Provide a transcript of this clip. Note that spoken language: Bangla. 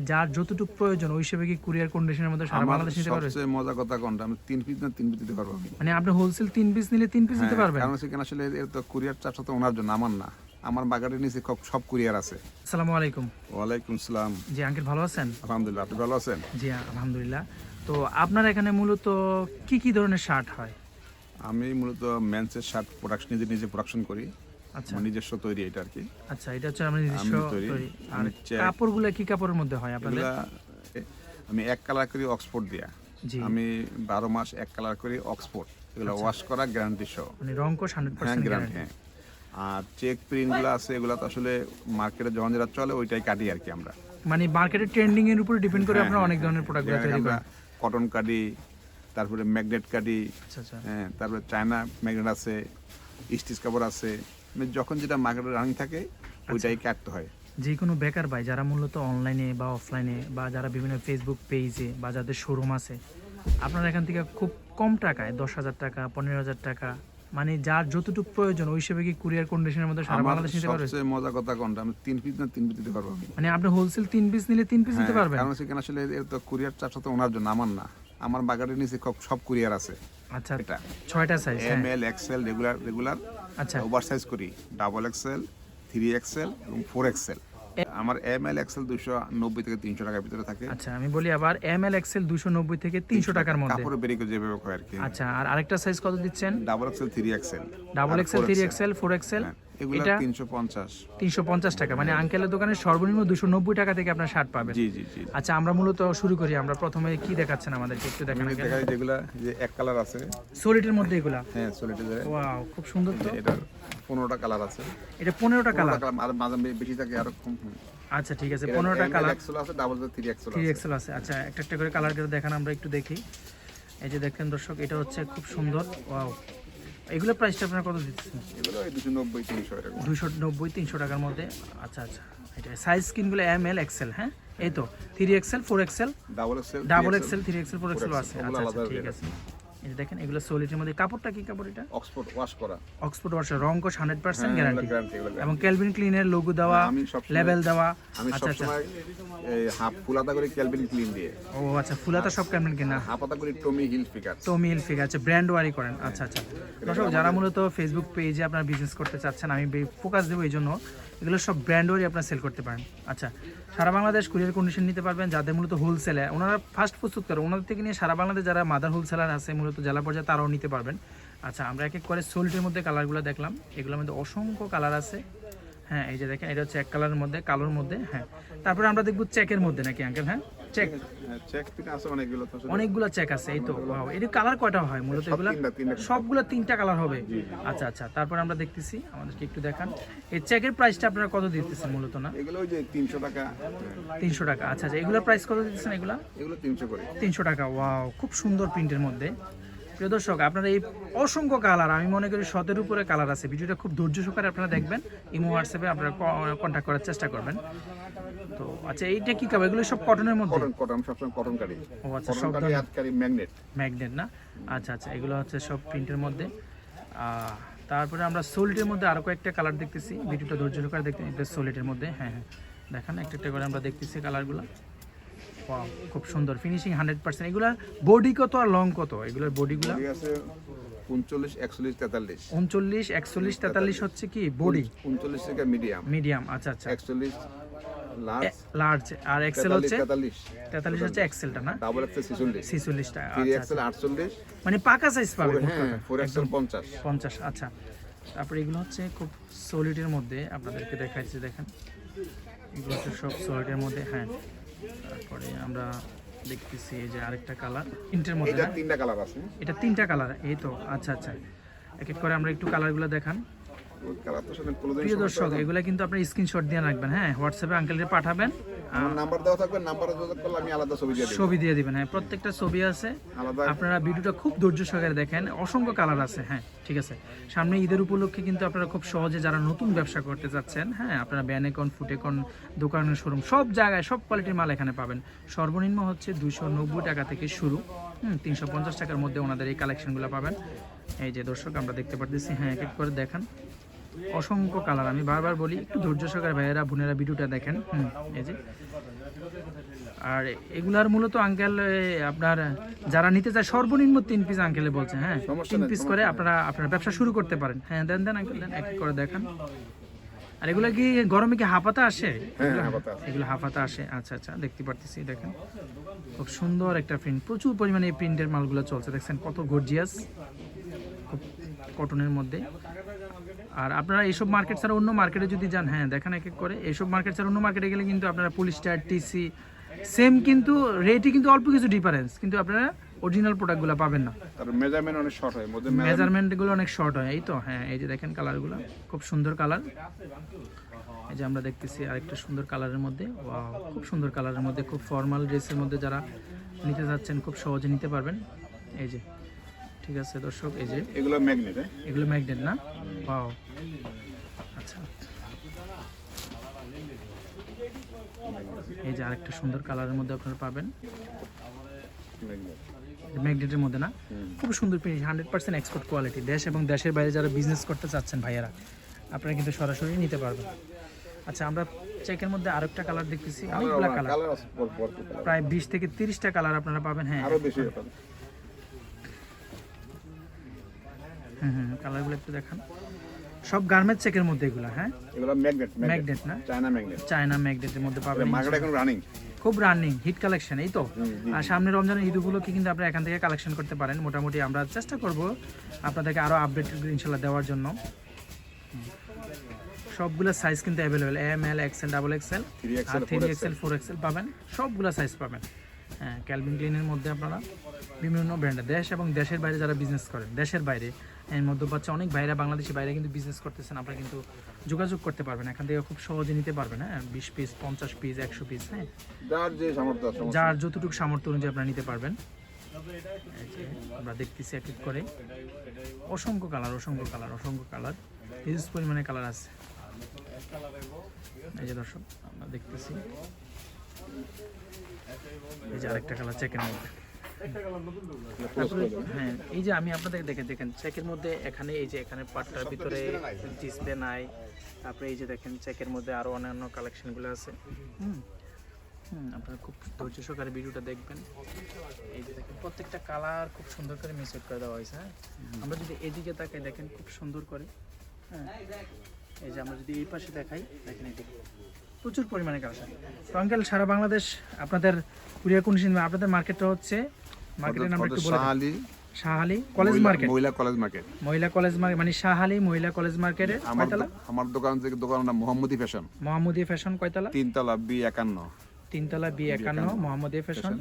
যার যতটুকু প্রয়োজন ওই হিসেবে কি কুরিয়ার কন্ডিশনের মধ্যে সারা বাংলাদেশ নিতে পারবে? সবচেয়ে মজা কথা কোনটা? আমি পিস না পিস দিতে পারব আমি। মানে আপনি হোলসেল পিস নিলে পিস দিতে হ্যাঁ, পারবেন? কারণ সেখানে আসলে এর তো কুরিয়ার চাপটা তো ওনার জন্য আমার না। আমার বাগানের নিচে সব- কুরিয়ার আছে। আসসালামু আলাইকুম। ওয়ালাইকুম সালাম। জি আঙ্কেল ভালো আছেন? আলহামদুলিল্লাহ আপনি ভালো আছেন? জি আলহামদুলিল্লাহ। তো আপনার এখানে মূলত কি কি ধরনের শার্ট হয়? আমি মূলত মেন্সের শার্ট প্রোডাকশন নিজে নিজে প্রোডাকশন করি। আমার নিজস্ব তৈরি এটা আর কি। আচ্ছা এটা হচ্ছে আমরা নিজস্ব তৈরি, আর কাপড়গুলো কি কাপড়ের মধ্যে হয় আপনাদের? আমি এক কালার করি অক্সফোর্ড দিয়া। আমি বারো মাস এক কালার করি অক্সফোর্ড এগুলো ওয়াশ করা গ্যারান্টি সহ মানে রংকোশ হান্ড্রেড হ্যাঁ পার্সেন্ট গ্যারান্টি হ্যাঁ। আর চেক প্রিন্টগুলো আছে এগুলো তো আসলে মার্কেটে যখন যেটা চলে ওইটাই কাটি আর কি আমরা। মানে মার্কেটের ট্রেন্ডিং এর উপরে ডিপেন্ড করে হ্যাঁ, আপনারা হ্যাঁ, অনেক ধরনের প্রোডাক্টগুলো যেখানে তৈরি আমরা করেন। কটন কাটি তারপরে ম্যাগনেট কাটি আচ্ছা আচ্ছা। হ্যাঁ তারপরে চায়না ম্যাগনেট আছে স্টিচ কাপড় আছে। যখন যেটা মার্কেটে রানিং থাকে ওইটাই কাটতে হয়। যে কোনো বেকার ভাই যারা মূলত অনলাইনে বা অফলাইনে বা যারা বিভিন্ন ফেসবুক পেজে বা যাদের শোরুম আছে আপনারা এখান থেকে খুব কম টাকায় দশ হাজার টাকা পনেরো হাজার টাকা মানে যার যতটুকু প্রয়োজন ওই হিসেবে কি কুরিয়ার কন্ডিশনের মধ্যে সারা বাংলাদেশ নিতে পারবে? সবচেয়ে মজা কথা কোনটা? আমি তিন পিস না তিন পিস দিতে পারব মানে আপনি হোলসেল তিন পিস নিলে তিন পিস দিতে হ্যাঁ, পারবেন? কারণ সেখানে আসলে এর তো কুরিয়ার চাপটা তো ওনার জন্য আমার না। আমার বাগানের নিচে সব- সব কুরিয়ার আছে। আচ্ছা এটা। ছয়টা size M L XL regular regular আচ্ছা। ওভার সাইজ করি। ডাবল এক্সেল থ্রি এক্সেল এবং ফোর এক্সেল। আমার এম এল এক্সেল দুশো নব্বই থেকে তিনশো টাকার ভিতরে থাকে। আচ্ছা আমি বলি আবার এম এল এক্সেল দুশো নব্বই থেকে তিনশো টাকার মধ্যে। কাপড়ে বেরিয়ে যেভাবে হয় আর কি। আচ্ছা আর আরেকটা সাইজ কত দিচ্ছেন? Double XL three XL double XL three XL four XL এগুলো পঞ্চাশ। টাকা মানে আঙ্কেলের দোকানে সর্বনিম্ন দুশো নব্বই টাকা থেকে আপনার শার্ট পাবেন। জি জি জি। আচ্ছা আমরা মূলত শুরু করি আমরা প্রথমে কি দেখাচ্ছেন আমাদেরকে একটু দেখান এখানে দেখা যে এক কালার আছে। সলিডের মধ্যে এগুলা? হ্যাঁ ওয়াও খুব সুন্দর তো। এটা পনেরোটা কালার আছে। এটা পনেরোটা কালার আর মাঝে বেশি থাকে আরও কম আচ্ছা ঠিক আছে পনেরোটা কালার এক্সেল আছে double three XL three XL আছে। আচ্ছা একটা একটা করে কালার করে দেখান আমরা একটু দেখি। এই যে দেখেন দর্শক এটা হচ্ছে খুব সুন্দর ওয়াও। এগুলো প্রাইসটা আপনার কত দিচ্ছেন? এগুলো ওই দুশো নব্বই তিনশো এরকম। দুইশো নব্বই তিনশো টাকার মধ্যে। আচ্ছা আচ্ছা এটা সাইজ স্ক্রিনগুলো এম এল এক্সেল হ্যাঁ? এই তো three XL four XL double XL double XL three XL four XL XL, আছে। আচ্ছা আচ্ছা ঠিক আছে। এই যে দেখেন এগুলো সলিডের মধ্যে কাপড়টা কি কাপড় এটা? অক্সফোর্ড ওয়াশ করা। অক্সফোর্ড ওয়াশার রং পার্সেন্ট হ্যাঁ, গ্যারান্টি guarantee, এগুলো এবং ক্যালভিন ক্লিনের লোগো দেওয়া লেভেল দেওয়া আচ্ছা আচ্ছা। এই হাফ ফুলাতা করে ক্যালভিন ক্লিন দিয়ে। ও আচ্ছা ফুলাতা সব ক্যালভিন কিনা? হাফ আতা করে টমি হিল ফিগার তো মিল ফিক আছে ব্র্যান্ড ওয়ারি করেন। আচ্ছা আচ্ছা। দর্শক যারা মূলত ফেসবুক পেজে আপনার বিজনেস করতে চাচ্ছেন আমি ফোকাস দেবো এই জন্য। এগুলো সব ব্র্যান্ডেরই আপনারা সেল করতে পারেন। আচ্ছা সারা বাংলাদেশ কুরিয়ার কন্ডিশন নিতে পারবেন, যাদের মূলত হোলসেলে ওনারা ফার্স্ট প্রস্তুত করে, ওনাদের থেকে নিয়ে সারা বাংলাদেশ যারা মাদার হোলসেলার আছে, মূলত জেলা পর্যায়ে তারাও নিতে পারবেন। আচ্ছা আমরা এক এক করে সোল্টের মধ্যে কালারগুলো দেখলাম, এগুলোর মধ্যে অসংখ্য কালার আছে। হ্যাঁ এই যে দেখেন এটা হচ্ছে এক কালারের মধ্যে কালোর মধ্যে হ্যাঁ। তারপরে আমরা দেখব চেকের মধ্যে নাকি আঙ্কেল হ্যাঁ? চেক। চেক পিন আছে অনেকগুলো তো অনেকগুলো চেক আছে এই তো wow, এর কালার কয়টা হয় মূলত এগুলা। সবগুলো তিনটা কালার হবে। আচ্ছা আচ্ছা তারপর আমরা দেখতেছি আমাদেরকে একটু দেখান। এই চেকের প্রাইসটা আপনারা কত দিতেছেন মূলত না? এগুলো ওই যে তিনশো টাকা। তিনশো টাকা আচ্ছা আচ্ছা এগুলোর প্রাইস কত দিতেছেন এগুলা? এগুলো তিনশো করে। তিনশো টাকা ওয়াও খুব সুন্দর প্রিন্টের মধ্যে। প্রিয় দর্শক আপনারা এই অসংখ্য কালার আমি মনে করি শতের উপরে কালার আছে। ভিডিওটা খুব ধৈর্য সহকারে আপনারা দেখবেন ইমো হোয়াটসঅ্যাপে আপনারা কন্ট্যাক্ট করার চেষ্টা করবেন। তো আচ্ছা এইটা কি কাপড় এগুলো সব কটনের মধ্যে? কটন সবসময় কটন কাটি ও আচ্ছা সব কাটি ম্যাগনেট ম্যাগনেট না? আচ্ছা আচ্ছা এগুলো হচ্ছে সব প্রিন্টের মধ্যে। তারপরে আমরা সোলিটের মধ্যে আরও কয়েকটা কালার দেখতেছি। ভিডিওটা ধৈর্য সহকারে দেখতে এটা সোলিটের মধ্যে হ্যাঁ হ্যাঁ। দেখান একটা একটা করে আমরা দেখতেছি কালারগুলো। খুব সুন্দর। ফিনিশিং হান্ড্রেড পার্সেন্ট এগুলার বডি কত আর লং কত? এগুলোর বডিগুলো আছে উনচল্লিশ একচল্লিশ তেতাল্লিশ। উনচল্লিশ একচল্লিশ তেতাল্লিশ। হচ্ছে কি? বডি উনচল্লিশ থেকে মিডিয়াম মিডিয়াম আচ্ছা আচ্ছা। একচল্লিশ লার্জ আর এক্সেল হচ্ছে? তেতাল্লিশ। তেতাল্লিশ হচ্ছে এক্সেলটা না? ডাবল এক্সেল থ্রি আচ্ছা এক্সেল আটচল্লিশ। মানে পাকা সাইজ পাবে হ্যাঁ এক্সেল আচ্ছা। তারপরে এগুলো হচ্ছে খুব সলিডের মধ্যে। আপনাদেরকে দেখাচ্ছি দেখেন। এগুলো হচ্ছে সব সলিডের মধ্যে হ্যাঁ। তারপরে আমরা দেখতেছি এই যে আরেকটা কালার তিনটের মধ্যে এটা তিনটা কালার আছে। এটা তিনটা কালার এই তো আচ্ছা আচ্ছা। এক এক করে আমরা একটু কালারগুলো দেখান। প্রিয় দর্শক এগুলো কিন্তু আপনি স্ক্রিনশট দিয়ে রাখবেন হ্যাঁ? হোয়াটসঅ্যাপে আঙ্কেলকে পাঠাবেন আমার নাম্বার দেওয়া থাকবে নাম্বারে যোগাযোগ করলে আমি আলাদা ছবি দিয়ে ছবি দিয়ে দিবেন হ্যাঁ প্রত্যেকটা ছবি আছে। আপনারা ভিডিওটা খুব ধৈর্য সহকারে দেখেন অসংখ্য কালার আছে হ্যাঁ ঠিক আছে। সামনে ঈদের উপলক্ষে কিন্তু আপনারা খুব সহজে যারা নতুন ব্যবসা করতে যাচ্ছেন হ্যাঁ আপনারা ব্যানেকন ফুটেকন দোকানের শোরুম সব জায়গায় সব কোয়ালিটির মাল এখানে পাবেন। সর্বনিম্ন হচ্ছে দুশো নব্বই টাকা থেকে শুরু হুম তিনশো পঞ্চাশ টাকার মধ্যে ওনাদের এই কালেকশনগুলো পাবেন। এই যে দর্শক আমরা দেখতে পারতেছি হ্যাঁ এক এক করে দেখান। অসংখ্য কালার। আমি বারবার বলি একটু ধৈর্য সহকারে ভাইয়েরা বোনেরা ভিডিওটা দেখেন। হুম এই যে। আর এগুলার মূলত আঙ্কেল আপনার যারা নিতে চায় সর্বনিম্ন তিন পিস আঙ্কেলে বলছে হ্যাঁ? তিন পিস করে আপনারা আপনারা ব্যবসা শুরু করতে পারেন। হ্যাঁ দেন দেন আঙ্কেল দেন এক করে দেখান। আর এগুলা কি গরমে কি হাফাতা আসে? হ্যাঁ হ্যাঁ এগুলো হাফাতা আসে। আচ্ছা আচ্ছা দেখতে পারতেছি দেখেন। খুব সুন্দর একটা প্রিন্ট প্রচুর পরিমাণে এই প্রিন্টের মালগুলো চলছে। দেখছেন কত গর্জিয়াস খুব কটনের মধ্যে। আর আপনারা এইসব মার্কেট ছাড়া অন্য মার্কেটে যদি যান হ্যাঁ দেখেন এক এক করে। এইসব মার্কেট ছাড়া অন্য মার্কেটে গেলে কিন্তু আপনারা পুলিশটার টিসি সেম কিন্তু রেটই কিন্তু অল্প কিছু ডিফারেন্স কিন্তু আপনারা অরিজিনাল প্রোডাক্টগুলো পাবেন না। তার মেজারমেন্ট অনেক শর্ট হয় মেজারমেন্টগুলো অনেক শর্ট হয় এই তো হ্যাঁ এই যে দেখেন কালারগুলো খুব সুন্দর কালার এই যে আমরা দেখতেছি আরেকটা সুন্দর কালারের মধ্যে ওয়াও খুব সুন্দর কালারের মধ্যে খুব ফর্মাল ড্রেসের মধ্যে যারা নিতে যাচ্ছেন খুব সহজে নিতে পারবেন। এই যে ঠিক আছে দর্শক এই যে। এগুলো ম্যাগনেট হ্যাঁ? এগুলো ম্যাগনেট না? ওয়াও আচ্ছা। এই যে আরেকটা সুন্দর কালারের মধ্যে আপনারা পাবেন। ম্যাগনেট ম্যাগনেটের মধ্যে না? খুব সুন্দর finish hundred percent export quality দেশ এবং দেশের বাইরে যারা বিজনেস করতে চাচ্ছেন ভাইয়ারা আপনারা কিন্তু সরাসরি নিতে পারবেন। আচ্ছা আমরা চেকের মধ্যে আরেকটা কালার দেখতেছি। অনেকগুলো কালার। প্রায় বিশ থেকে তিরিশটা কালার আপনারা পাবেন হ্যাঁ। হুম হুম কালারগুলো একটু দেখান। সব গার্মেন্টস চেকের মধ্যে এগুলো হ্যাঁ? এগুলো ম্যাগনেট ম্যাগনেট না? চায়না ম্যাগনেট চায়না ম্যাগনেটের মধ্যে পাবেন মার্কেট এখন রানিং খুব রানিং হিট কালেকশন এই তো? আর সামনে রমজানের ঈদ উপলক্ষে কিন্তু আপনারা এখান থেকে কালেকশন করতে পারেন। মোটামুটি আমরা চেষ্টা করব আপনাদেরকে আরও আপডেট ইনশাল্লাহ দেওয়ার জন্য। সবগুলো সাইজ কিন্তু available M L XL double XL 3XL, আর থ্রি এক্সেল ফোর এক্সেল পাবেন। সবগুলো সাইজ পাবেন। হ্যাঁ ক্যালভিন ক্লিনের মধ্যে আপনারা বিভিন্ন ব্র্যান্ডের দেশ এবং দেশের বাইরে যারা বিজনেস করেন দেশের বাইরে এর মধ্যপ্রাচ্যে অনেক ভাইরা বাংলাদেশি বাইরে কিন্তু বিজনেস করতেছেন আপনারা কিন্তু যোগাযোগ করতে পারবেন। এখান থেকে খুব সহজে নিতে পারবেন হ্যাঁ? বিশ পিস পঞ্চাশ পিস একশো পিস হ্যাঁ? যার যে সামর্থ্য যার যতটুকু সামর্থ্য অনুযায়ী আপনারা নিতে পারবেন। আমরা দেখতেছি এক এক করে। অসংখ্য কালার অসংখ্য কালার অসংখ্য কালার হিউজ পরিমাণে কালার আছে। এই যে দর্শক আমরা দেখতেছি। এই যে আরেকটা কালার চেকের মধ্যে হ্যাঁ এই যে আমি আপনাদের দেখে দেখেন চেকের মধ্যে এখানে এই যে এখানে পাটটার ভিতরে ডিসপ্লে নাই। তারপরে এই যে দেখেন চেকের মধ্যে আরও অন্যান্য কালেকশনগুলো আছে। হুম হুম, আপনারা খুব ধৈর্য সহকারে ভিডিওটা দেখবেন। এই যে দেখেন, প্রত্যেকটা কালার খুব সুন্দর করে মিসেট করে দেওয়া হয়েছে হ্যাঁ? আমরা যদি এদিকে তাকাই, দেখেন, খুব সুন্দর করে হ্যাঁ? এই যে আমরা যদি এই পাশে দেখাই, দেখেন এদিকে প্রচুর পরিমাণে কালেকশন তো সারা বাংলাদেশ, আপনাদের কুরিয়ার কন্ডিশন আপনাদের মার্কেটটা হচ্ছে মার্কেটের নামটা একটু বলে শাহালি শাহালি কলেজ মার্কেট? মহিলা কলেজ মার্কেট। মহিলা কলেজ মার্কেট মানে শাহালি মহিলা কলেজ মার্কেটে কয়তলা আমার দোকান থেকে দোকানের নাম মোহাম্মদী ফ্যাশন। মোহাম্মদী ফ্যাশন কয়তলা তিনতলা বি একান্ন। তিনতলা বি একান্ন। মোহাম্মদী ফ্যাশন।